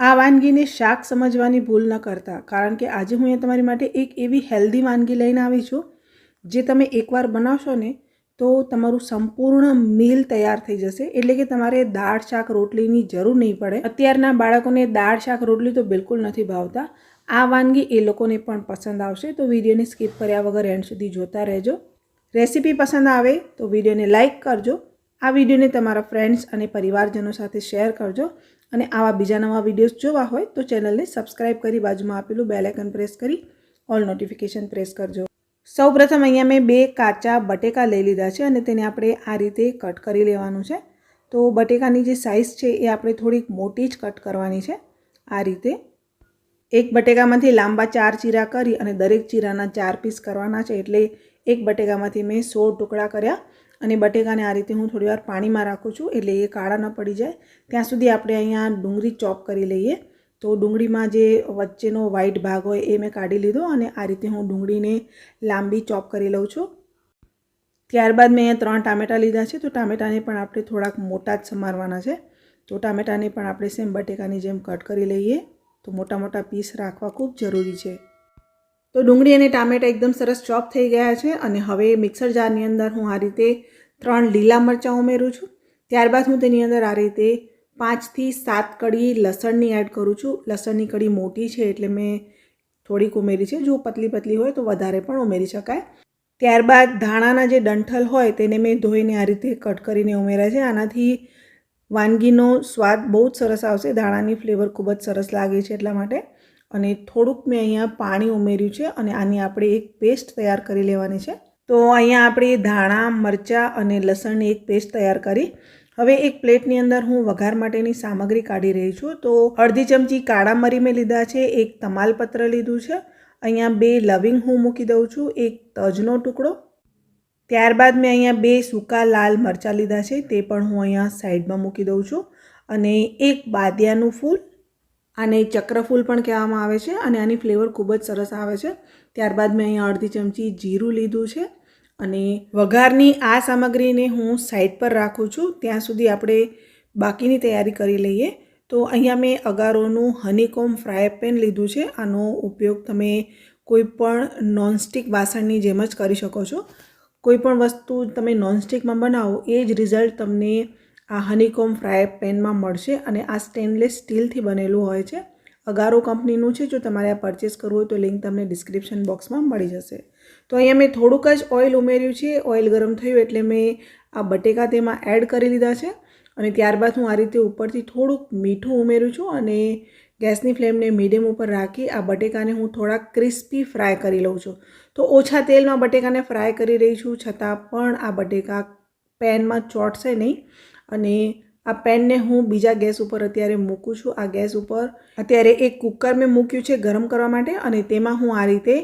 આ વાનગીને શાક સમજવાની ભૂલ ન કરતા, કારણ કે આજે હું અહીંયા તમારી માટે એક એવી હેલ્ધી વાનગી લઈને આવી છું, જે તમે એકવાર બનાવશો ને, તો તમારું સંપૂર્ણ મીલ તૈયાર થઈ જશે. એટલે કે તમારે દાળ શાક રોટલીની જરૂર નહીં પડે. અત્યારના બાળકોને દાળ શાક રોટલી તો બિલકુલ નથી ભાવતા. આ વાનગી એ લોકોને પણ પસંદ આવશે. તો વિડીયોને સ્કીપ કર્યા વગર એન્ડ સુધી જોતા રહેજો. રેસીપી પસંદ આવે તો વિડીયોને લાઇક કરજો. આ વિડીયોને તમારા ફ્રેન્ડ્સ અને પરિવારજનો સાથે શેર કરજો. અને આવા બીજા નવા વિડીયોઝ જોવા હોય તો ચેનલને સબસ્ક્રાઈબ કરી બાજુમાં આપેલું બેલેકન પ્રેસ કરી ઓલ નોટિફિકેશન પ્રેસ કરજો. સૌપ્રથમ અહીંયા મેં બે કાચા બટેકા લઈ લીધા છે અને તેને આપણે આ રીતે કટ કરી લેવાનું છે. તો બટેકાની જે સાઇઝ છે એ આપણે થોડીક મોટી જ કટ કરવાની છે આ રીતે. એક બટેકામાંથી લાંબા ચાર ચીરા કરી અને દરેક ચીરાના ચાર પીસ કરવાના છે એટલે એક બટેકામાંથી મેં સોળ ટુકડા કર્યા. અને બટેકાને આ રીતે હું થોડીવાર પાણીમાં રાખું છું એટલે એ કાળા ન પડી જાય. ત્યાં સુધી આપણે અહીંયા ડુંગળી ચોપ કરી લઈએ. તો ડુંગળીમાં જે વચ્ચેનો વ્હાઈટ ભાગ હોય એ મેં કાઢી લીધો અને આ રીતે હું ડુંગળીને લાંબી ચોપ કરી લઉં છું. ત્યારબાદ મેં ત્રણ ટામેટાં લીધા છે. તો ટામેટાને પણ આપણે થોડાક મોટા જ સમારવાના છે. તો ટામેટાને પણ આપણે સેમ બટેકાની જેમ કટ કરી લઈએ. તો મોટા મોટા પીસ રાખવા ખૂબ જરૂરી છે. તો ડુંગળી અને ટામેટાં એકદમ સરસ ચોપ થઈ ગયા છે અને હવે મિક્સર જારની અંદર હું આ રીતે ત્રણ લીલા મરચાં ઉમેરું છું. ત્યારબાદ હું તેની અંદર આ રીતે પાંચથી સાત કડી લસણની એડ કરું છું. લસણની કડી મોટી છે એટલે મેં થોડીક ઉમેરી છે. જો પતલી પતલી હોય તો વધારે પણ ઉમેરી શકાય. ત્યારબાદ ધાણાના જે ડંઠલ હોય તેને મેં ધોઈને આ રીતે કટ કરીને ઉમેર્યા છે. આનાથી વાનગીનો સ્વાદ બહુ જ સરસ આવશે. ધાણાની ફ્લેવર ખૂબ જ સરસ લાગે છે એટલા માટે. અને થોડુંક મેં અહીંયા પાણી ઉમેર્યું છે અને આની આપણે એક પેસ્ટ તૈયાર કરી લેવાની છે. તો અહીંયા આપણે ધાણા, મરચાં અને લસણની એક પેસ્ટ તૈયાર કરી. હવે એક પ્લેટની અંદર હું વઘાર માટેની સામગ્રી કાઢી રહી છું. તો અડધી ચમચી કાળા મરી મેં લીધા છે, એક તમાલપત્ર લીધું છે. અહીંયા બે લવિંગ હું મૂકી દઉં છું, એક તજનો ટુકડો. ત્યારબાદ મેં અહીંયા બે સૂકા લાલ મરચાં લીધા છે, તે પણ હું અહીંયા સાઈડમાં મૂકી દઉં છું. અને એક બાદિયાનું ફૂલ આને ચક્રફૂલ પણ કહેવામાં આવે છે અને આની ફ્લેવર ખૂબ જ સરસ આવે છે. ત્યારબાદ મેં અહીંયા અડધી ચમચી જીરું લીધું છે અને વઘારની આ સામગ્રીને હું સાઈડ પર રાખું છું. ત્યાં સુધી આપણે બાકીની તૈયારી કરી લઈએ. તો અહીંયા મેં અગારોનું હનીકોમ ફ્રાય પેન લીધું છે. આનો ઉપયોગ તમે કોઈ પણ નોનસ્ટિક વાસણની જેમ જ કરી શકો છો. કોઈ પણ વસ્તુ તમે નોનસ્ટિકમાં બનાવો એ જ રિઝલ્ટ તમને આ હનીકોમ ફ્રાય પેનમાં મળશે અને આ સ્ટેનલેસ સ્ટીલથી બનેલું હોય છે. અગારો કંપનીનું છે, જો તમારે આ પરચેસ કરવું હોય તો લિંક તમને ડિસ્ક્રિપ્શન બોક્સમાં મળી જશે. તો અહીંયા મેં થોડુંક જ ઓઇલ ઉમેર્યું છે. ઓઇલ ગરમ થયું એટલે મેં આ બટેકા તેમાં એડ કરી લીધા છે. અને ત્યારબાદ હું આ રીતે ઉપરથી થોડુંક મીઠું ઉમેરું છું અને ગેસની ફ્લેમને મીડિયમ ઉપર રાખી આ બટેકાને હું થોડાક ક્રિસ્પી ફ્રાય કરી લઉં છું. તો ઓછા તેલમાં બટેકાને ફ્રાય કરી રહી છું, છતાં પણ આ બટેકા પેનમાં ચોટશે નહીં. અને આ પેનને હું બીજા ગેસ ઉપર અત્યારે મૂકું છું. આ ગેસ ઉપર અત્યારે એક કુકર મેં મૂક્યું છે ગરમ કરવા માટે અને તેમાં હું આ રીતે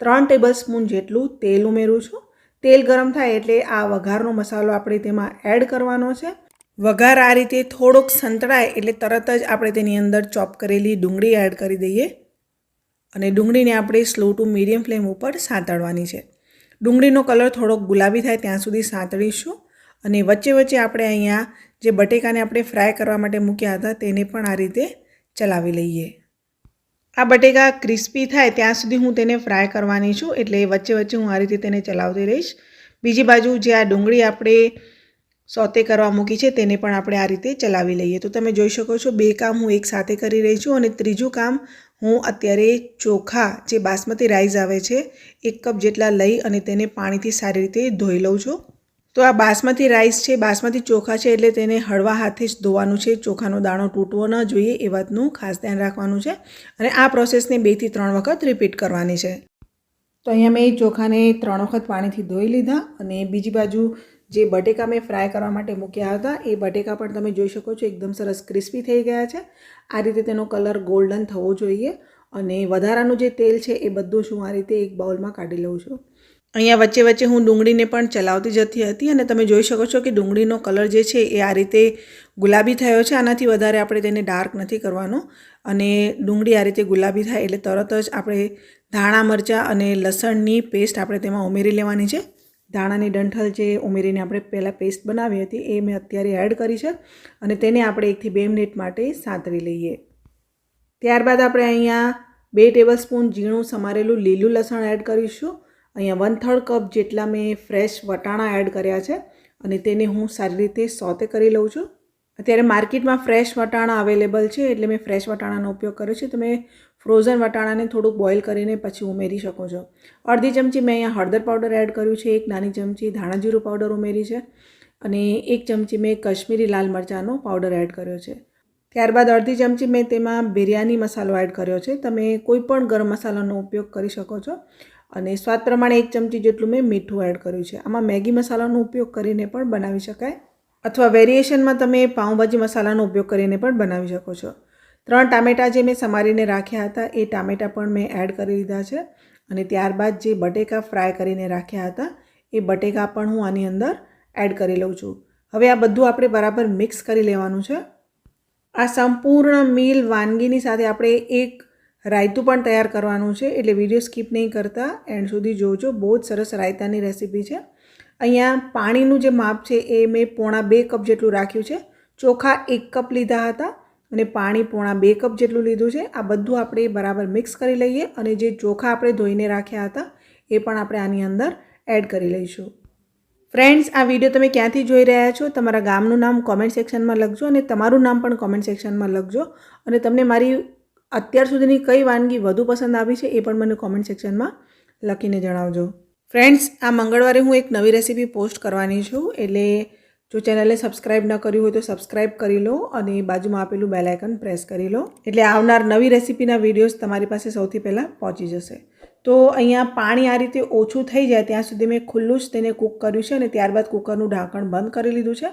ત્રણ ટેબલ સ્પૂન જેટલું તેલ ઉમેરું છું. તેલ ગરમ થાય એટલે આ વઘારનો મસાલો આપણે તેમાં એડ કરવાનો છે. વઘાર આ રીતે થોડોક સંતળાય એટલે તરત જ આપણે તેની અંદર ચોપ કરેલી ડુંગળી એડ કરી દઈએ અને ડુંગળીને આપણે સ્લો ટુ મીડિયમ ફ્લેમ ઉપર સાંતળવાની છે. ડુંગળીનો કલર થોડોક ગુલાબી થાય ત્યાં સુધી સાંતળીશું. અને વચ્ચે વચ્ચે આપણે અહીંયા જે બટેકાને આપણે ફ્રાય કરવા માટે મૂક્યા હતા, તેને પણ આ રીતે ચલાવી લઈએ. આ બટેકા ક્રિસ્પી થાય ત્યાં સુધી હું તેને ફ્રાય કરવાની છું, એટલે વચ્ચે વચ્ચે હું આ રીતે તેને ચલાવતી રહીશ. બીજી બાજુ જે આ ડુંગળી આપણે સોતે કરવા મૂકી છે, તેને પણ આપણે આ રીતે ચલાવી લઈએ. તો તમે જોઈ શકો છો, બે કામ હું એક સાથે કરી રહી છું અને ત્રીજું કામ હું અત્યારે ચોખા જે બાસમતી રાઈસ આવે છે, એક કપ જેટલા લઈ અને તેને પાણીથી સારી રીતે ધોઈ લઉં છું. તો આ બાસમતી રાઈસ છે, બાસમતી ચોખા છે એટલે તેને હળવા હાથે જ ધોવાનું છે. ચોખાનો દાણો તૂટવો ન જોઈએ એ વાતનું ખાસ ધ્યાન રાખવાનું છે અને આ પ્રોસેસને બેથી ત્રણ વખત રિપીટ કરવાની છે. તો અહીંયા મેં ચોખાને ત્રણ વખત પાણીથી ધોઈ લીધા અને બીજી બાજુ જે બટેકા મેં ફ્રાય કરવા માટે મૂક્યા હતા એ બટેકા પણ તમે જોઈ શકો છો એકદમ સરસ ક્રિસ્પી થઈ ગયા છે. આ રીતે તેનો કલર ગોલ્ડન થવો જોઈએ અને વધારાનું જે તેલ છે એ બધું જ હું આ રીતે એક બાઉલમાં કાઢી લઉં છું. અહીંયા વચ્ચે વચ્ચે હું ડુંગળીને પણ ચલાવતી જતી હતી અને તમે જોઈ શકો છો કે ડુંગળીનો કલર જે છે એ આ રીતે ગુલાબી થયો છે. આનાથી વધારે આપણે તેને ડાર્ક નથી કરવાનો. અને ડુંગળી આ રીતે ગુલાબી થાય એટલે તરત જ આપણે ધાણા, મરચાં અને લસણની પેસ્ટ આપણે તેમાં ઉમેરી લેવાની છે. ધાણાની ડંઠલ જે ઉમેરીને આપણે પહેલાં પેસ્ટ બનાવી હતી એ મેં અત્યારે એડ કરી છે અને તેને આપણે એકથી બે મિનિટ માટે સાંતળી લઈએ. ત્યારબાદ આપણે અહીંયા બે ટેબલ સ્પૂન ઝીણું સમારેલું લીલું લસણ એડ કરીશું. અહીંયા વન થર્ડ કપ જેટલા મેં ફ્રેશ વટાણા એડ કર્યા છે અને તેને હું સારી રીતે સોતે કરી લઉં છું. અત્યારે માર્કેટમાં ફ્રેશ વટાણા અવેલેબલ છે એટલે મેં ફ્રેશ વટાણાનો ઉપયોગ કર્યો છે. તમે ફ્રોઝન વટાણાને થોડુંક બોઇલ કરીને પછી ઉમેરી શકો છો. અડધી ચમચી મેં અહીંયા હળદર પાવડર એડ કર્યું છે. એક નાની ચમચી ધાણાજીરું પાવડર ઉમેરી છે અને એક ચમચી મેં કશ્મીરી લાલ મરચાંનો પાવડર એડ કર્યો છે. ત્યારબાદ અડધી ચમચી મેં તેમાં બિરયાની મસાલો એડ કર્યો છે. તમે કોઈ પણ ગરમ મસાલાનો ઉપયોગ કરી શકો છો. અને સ્વાદ પ્રમાણે એક ચમચી જેટલું મેં મીઠું એડ કર્યું છે. આમાં મેગી મસાલાનો ઉપયોગ કરીને પણ બનાવી શકાય. અથવા વેરિએશનમાં તમે પાઉંભાજી મસાલાનો ઉપયોગ કરીને પણ બનાવી શકો છો. ત્રણ ટામેટાં જે મેં સમારીને રાખ્યા હતા, એ ટામેટાં પણ મેં એડ કરી દીધા છે. અને ત્યારબાદ જે બટેકા ફ્રાય કરીને રાખ્યા હતા, એ બટેકા પણ હું આની અંદર એડ કરી લઉં છું. હવે આ બધું આપણે બરાબર મિક્સ કરી લેવાનું છે. આ સંપૂર્ણ મીલ વાનગીની સાથે આપણે એક રાયતું પણ તૈયાર કરવાનું છે એટલે વીડિયો સ્કીપ નહીં કરતા. એન્ડ સુધી જોજો. બહુ જ સરસ રાયતાની રેસીપી છે. અહીંયા પાણીનું જે માપ છે એ મેં પોણા બે કપ જેટલું રાખ્યું છે. ચોખા એક કપ લીધા હતા અને પાણી પોણા બે કપ જેટલું લીધું છે. આ બધું આપણે બરાબર મિક્સ કરી લઈએ અને જે ચોખા આપણે ધોઈને રાખ્યા હતા એ પણ આપણે આની અંદર એડ કરી લઈશું. ફ્રેન્ડ્સ આ વીડિયો તમે ક્યાંથી જોઈ રહ્યા છો? તમારા ગામનું નામ કોમેન્ટ સેક્શનમાં લખજો અને તમારું નામ પણ કોમેન્ટ સેક્શનમાં લખજો. અને તમને મારી અત્યાર સુધીની કઈ વાનગી વધુ પસંદ આવી છે એ પણ મને કોમેન્ટ સેક્શનમાં લખીને જણાવજો. ફ્રેન્ડ્સ આ મંગળવારે હું એક નવી રેસીપી પોસ્ટ કરવાની છું, એટલે જો ચેનલને સબસ્ક્રાઇબ ન કર્યું હોય તો સબસ્ક્રાઇબ કરી લો અને બાજુમાં આપેલું બેલ આઇકન પ્રેસ કરી લો. એટલે આવનાર નવી રેસીપીના વિડીયોઝ તમારી પાસે સૌથી પહેલાં પહોંચી જશે. તો અહીંયા પાણી આ રીતે ઓછું થઈ જાય ત્યાં સુધી મેં ખુલ્લું જ તેને કૂક કર્યું છે અને ત્યારબાદ કૂકરનું ઢાંકણ બંધ કરી લીધું છે.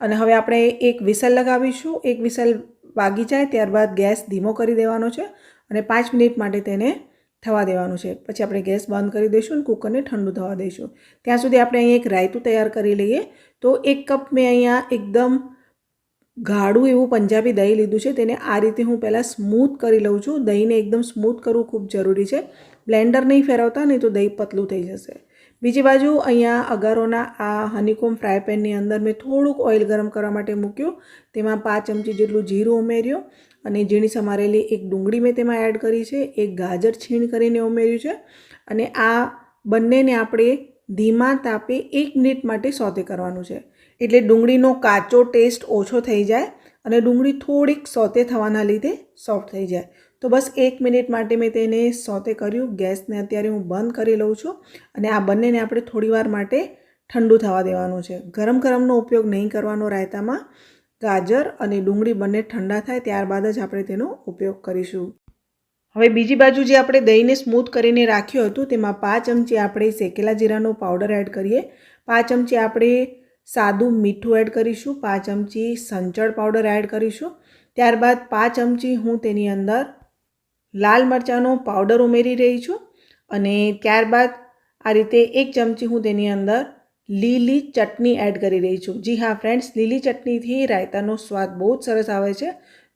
અને હવે આપણે એક વિસલ લગાવીશું, એક વિસલ વાગી જાય ત્યારબાદ ગેસ ધીમો કરી દેવાનો છે અને પાંચ મિનિટ માટે તેને થવા દેવાનું છે. પછી આપણે ગેસ બંધ કરી દઈશું અને કૂકરને ઠંડુ થવા દઈશું. ત્યાં સુધી આપણે અહીં એક રાયતું તૈયાર કરી લઈએ. તો એક કપ મેં અહીંયા એકદમ ગાઢું એવું પંજાબી દહીં લીધું છે. તેને આ રીતે હું પહેલાં સ્મૂથ કરી લઉં છું. દહીંને એકદમ સ્મૂથ કરવું ખૂબ જરૂરી છે. બ્લેન્ડર નહીં ફેરવતા, નહીં તો દહીં પતલું થઈ જશે. બીજી બાજુ અહીંયા અગારોના આ હનીકોમ ફ્રાય પેનની અંદર મેં થોડુંક ઓઇલ ગરમ કરવા માટે મૂક્યું. તેમાં પાંચ ચમચી જેટલું જીરું ઉમેર્યું અને ઝીણી સમારેલી એક ડુંગળી મેં તેમાં એડ કરી છે, એક ગાજર છીણ કરીને ઉમેર્યું છે અને આ બંનેને આપણે ધીમા તાપે એક મિનિટ માટે સોતે કરવાનું છે. એટલે ડુંગળીનો કાચો ટેસ્ટ ઓછો થઈ જાય અને ડુંગળી થોડીક સોતે થવાના લીધે સોફ્ટ થઈ જાય. તો બસ એક મિનિટ માટે મેં તેને સોતે કર્યું. ગેસને અત્યારે હું બંધ કરી લઉં છું અને આ બંનેને આપણે થોડીવાર માટે ઠંડુ થવા દેવાનું છે. ગરમ ગરમનો ઉપયોગ નહીં કરવાનો રાયતામાં. ગાજર અને ડુંગળી બંને ઠંડા થાય ત્યારબાદ જ આપણે તેનો ઉપયોગ કરીશું. હવે બીજી બાજુ જે આપણે દહીંને સ્મૂથ કરીને રાખ્યું હતું તેમાં પાંચ ચમચી આપણે શેકેલા જીરાનો પાવડર એડ કરીએ. પાંચ ચમચી આપણે સાદું મીઠું એડ કરીશું. પાંચ ચમચી સંચળ પાવડર એડ કરીશું. ત્યારબાદ પાંચ ચમચી હું તેની અંદર લાલ મરચાંનો પાવડર ઉમેરી રહી છું અને ત્યારબાદ આ રીતે એક ચમચી હું તેની અંદર લીલી ચટણી એડ કરી રહી છું. જી હા ફ્રેન્ડ્સ લીલી ચટણીથી રાયતાનો સ્વાદ બહુ જ સરસ આવે છે.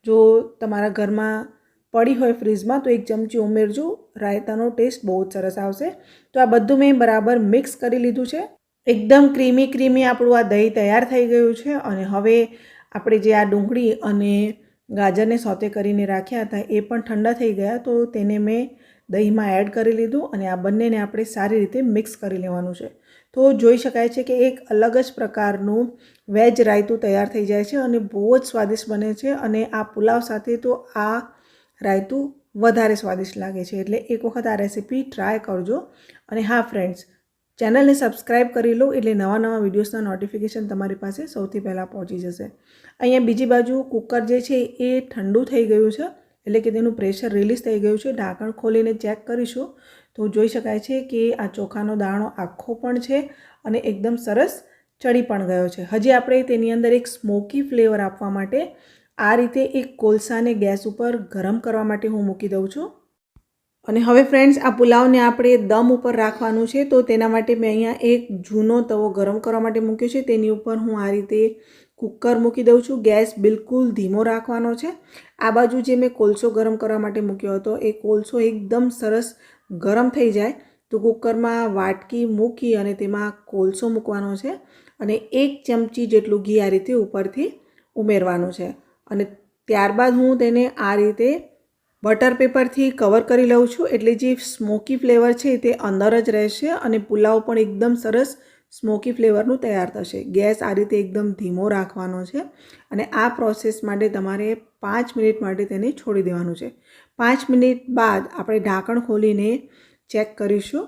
જો તમારા ઘરમાં પડી હોય ફ્રીજમાં તો એક ચમચી ઉમેરજો. રાયતાનો ટેસ્ટ બહુ જ સરસ આવશે. તો આ બધું મેં બરાબર મિક્સ કરી લીધું છે. એકદમ ક્રીમી ક્રીમી આપણું આ દહીં તૈયાર થઈ ગયું છે અને હવે આપણે જે આ ડુંગળી અને ગાજરને સોતે કરીને રાખ્યા હતા, એ પણ ઠંડા થઈ ગયા, તો તેને મેં દહીંમાં એડ કરી લીધું અને આ બંનેને આપણે સારી રીતે મિક્સ કરી લેવાનું છે. તો જોઈ શકાય છે કે એક અલગ જ પ્રકારનું વેજ રાયતું તૈયાર થઈ જાય છે અને બહુ જ સ્વાદિષ્ટ બને છે અને આ પુલાવ સાથે તો આ રાયતું વધારે સ્વાદિષ્ટ લાગે છે. એટલે એક વખત આ રેસીપી ટ્રાય કરજો. અને હા ફ્રેન્ડ્સ ચેનલને સબસ્ક્રાઈબ કરી લો એટલે નવા નવા વિડીયોઝના નોટિફિકેશન તમારી પાસે સૌથી પહેલાં પહોંચી જશે. અહીંયા બીજી બાજુ કુકર જે છે એ ઠંડુ થઈ ગયું છે, એટલે કે તેનું પ્રેશર રિલીઝ થઈ ગયું છે. ઢાંકણ ખોલીને ચેક કરીશું તો જોઈ શકાય છે કે આ ચોખાનો દાણો આખો પણ છે અને એકદમ સરસ ચડી પણ ગયો છે. હજી આપણે તેની અંદર એક સ્મોકી ફ્લેવર આપવા માટે આ રીતે એક કોલસાને ગેસ ઉપર ગરમ કરવા માટે હું મૂકી દઉં છું. અને હવે ફ્રેન્ડ્સ આ પુલાવને આપણે દમ ઉપર રાખવાનું છે. તો તેના માટે મેં અહીંયા એક જૂનો તવો ગરમ કરવા માટે મૂક્યો છે. તેની ઉપર હું આ રીતે કુકર મૂકી દઉં છું. ગેસ બિલકુલ ધીમો રાખવાનો છે. આ બાજુ જે મેં કોલસો ગરમ કરવા માટે મૂક્યો હતો, એ કોલસો એકદમ સરસ ગરમ થઈ જાય. તો કુકરમાં વાટકી મૂકી અને તેમાં કોલસો મૂકવાનો છે અને એક ચમચી જેટલું ઘી આ રીતે ઉપરથી ઉમેરવાનું છે. અને ત્યારબાદ હું તેને આ રીતે બટર પેપરથી કવર કરી લઉં છું. એટલે જે સ્મોકી ફ્લેવર છે તે અંદર જ રહેશે અને પુલાવ પણ એકદમ સરસ સ્મોકી ફ્લેવરનું તૈયાર થશે. ગેસ આ રીતે એકદમ ધીમો રાખવાનો છે અને આ પ્રોસેસ માટે તમારે પાંચ મિનિટ માટે તેને છોડી દેવાનું છે. પાંચ મિનિટ બાદ આપણે ઢાંકણ ખોલીને ચેક કરીશું.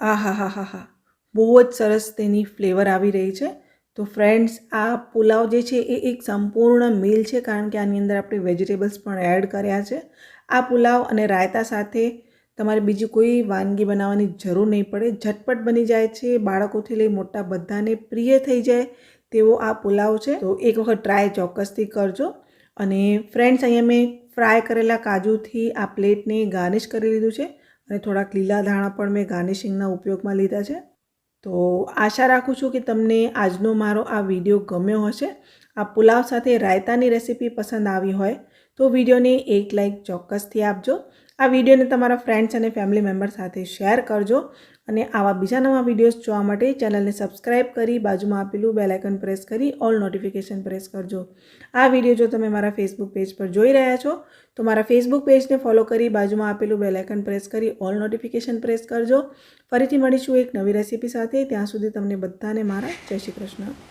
આ હા હા હા હા બહુ જ સરસ તેની ફ્લેવર આવી રહી છે. તો ફ્રેન્ડ્સ, આ પુલાવ જે છે એ એક સંપૂર્ણ મીલ છે કારણ કે આની અંદર આપણે વેજીટેબલ્સ પણ એડ કર્યા છે. આ પુલાવ અને રાયતા સાથે તમારે બીજી કોઈ વાનગી બનાવવાની જરૂર નહીં પડે. ઝટપટ બની જાય છે. બાળકોથી લઈ મોટા બધાને પ્રિય થઈ જાય તેવો આ પુલાવ છે. તો એક વખત ટ્રાય ચોક્કસથી કરજો. અને ફ્રેન્ડ્સ અહીંયા મેં ફ્રાય કરેલા કાજુથી આ પ્લેટને ગાર્નિશ કરી લીધું છે. અને થોડાક લીલા ધાણા પણ મેં ગાર્નિશિંગના ઉપયોગમાં લીધા છે. તો આશા રાખું છું કે તમને આજનો મારો આ વીડિયો ગમ્યો હશે. આ પુલાવ સાથે રાયતાની રેસીપી પસંદ આવી હોય તો વિડીયોને એક લાઇક ચોક્કસથી આપજો. આ વિડીયોને તમારા ફ્રેન્ડ્સ અને ફેમિલી મેમ્બર સાથે શેર કરજો અને આવા બીજા નવા વિડીયોઝ જોવા માટે ચેનલને સબસ્ક્રાઇબ કરી બાજુમાં આપેલું બેલાઇકન પ્રેસ કરી ઓલ નોટિફિકેશન પ્રેસ કરજો. આ વીડિયો જો તમે મારા ફેસબુક પેજ પર જોઈ રહ્યા છો, તો મારા ફેસબુક પેજને ફોલો કરી બાજુમાં આપેલું બેલાઇકન પ્રેસ કરી ઓલ નોટિફિકેશન પ્રેસ કરજો. ફરીથી મળીશું એક નવી રેસીપી સાથે. ત્યાં સુધી તમને બધાને મારા જય શ્રી કૃષ્ણ.